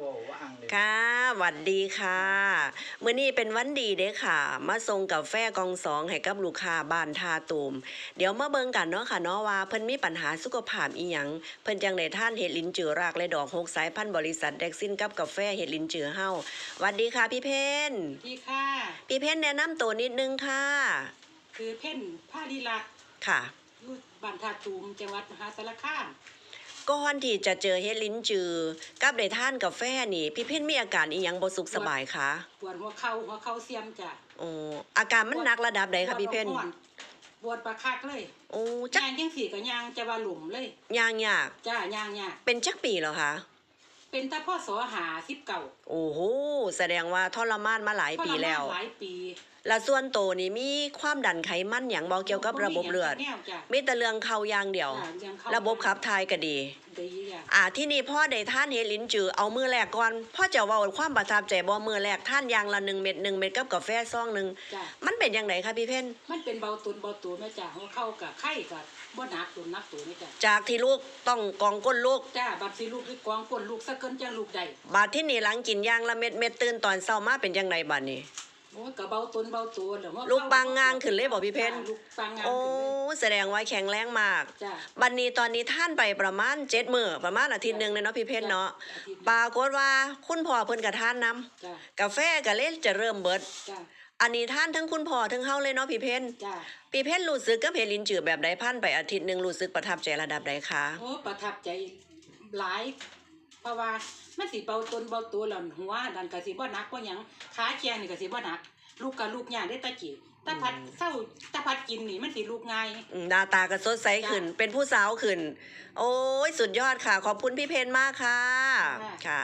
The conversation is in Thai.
โอ้ว่างเลยค่ะหวัดดีค่ะมื้อนี้เป็นวันดีเด้อค่ะ มาส่งกาแฟกองสองให้กับลูกค้าบ้านทาตูม เดี๋ยวมาเบิ่งกันเนาะค่ะเนาะว่าเพิ่นมีปัญหาสุขภาพอีหยังเพิ่นจังได้ท่านเห็ดลิ้นจือรากและดอกหกสายพันธุ์บริษัทเด็กซินกับกาแฟเห็ดลิ้นจือเฮาหวัดดีค่ะพี่เพนพี่ค่ะพี่เพนแนะนำตัวนิดนึงค่ะ คือเพ่นผ้าดีลักษณ์ค่ะอยู่บ้านทาตูมจังหวัดมหาสารคาม ก่อนที่จะเจอเฮ็ดลิ้นจือ กับได้ท่านกาแฟนี่ พี่เพนมีอาการอีหยังบ่สุขสบายคะปวดหัวเข่าหัวเข่าเสียมจ้ะอ๋ออาการมันหนักระดับใดคะพี่เพนปวดบ่ฮ้อนปวดประคักเลยโอ้จักยางจังสี่กับยางจะว่าหลุมเลยยางยากจ้ายางยากเป็นจักปีแล้วคะ เป็นตาพ่อสอหาสิบเก่าโอ้โหแสดงว่าทรมานมาหลายปีแล้ว หลายปีและส่วนโตวนี่มีความดันไขมันอย่างบอเกี่ยวกับระบบเลือดแนวจ้ะมีแต่เรื่องเขาอย่างเดียวจ้ะยังเข้าระบบขับถ่ายก็ดีดีจ้ะอ่าที่นี่พ่อได้ท่านเฮดลินจือเอามือแรกก่อนพ่อจะเว่าความประทับใจบ่มือแรกท่านอยางละหนึ่งเม็ดหนึ่งเม็ดกับกาแฟซองหนึ่งจ้ะมัน เป็นยังไงคะพี่เพ่นมันเป็นเบาตุนเบาตัวแม่จ้ะหัวเข่ากับไข้กับบ่หนักตุนนักตัวนี่จ้ะจากที่ลูกต้องกองก้นลูกจ้าบัดสิลูกที่กวางก้นลูกสักเกินจังลูกใดบาดที่นี่หลังกินยางละเม็ดเม็ดตื่นตอนเช้ามาเป็นยังไงบัดนี้โอ้ยก็เบาตนเบาตัวแล้วว่าลูกปังงางขึ้นเลยบ่พี่เพชรจ้ะลูกปังงางโอ้ขึ้นเลย แสดงว่าแข็งแรงมาก จ้ะบันนี้ตอนนี้ท่านไปประมาณเจ็ดมือประมาณอาทิตย์หนึ่งเลยเนาะพี่เพชรเนาะอาทิตย์หนึ่งปรากฏว่าคุณพ่อเพิ่นกับท่านนจ้ะำกาแฟก็เลยจะเริ่มเบิด จ้ะอันนี้ท่านทั้งคุณพ่อทั้งเฮาเลยเนาะพี่เพชรจ้ะพี่เพชรรู้สึกกับเพลินจือแบบใดพันไปอาทิตย์หนึ่งรู้สึกประทับใจระดับใดคะโอ้ประทับใจหลาย เพราะว่ามันสิเบาตนเบาตัวแล้วหัวดันก็สิบ่หนักบ่หยังขาแขงนี่ก็สิบ่หนัก ลูกกับลูกยากได้ตะกี้ตาพัดเศร้าตาพัดกินนี่มันสิลูกง่ายอืมหน้าตาก็สดใสขึ้นจ้ะเป็นผู้สาวขึ้น โอ้ยสุดยอดค่ะ ขอบคุณพี่เพนมากค่ะ ค่ะค่ะ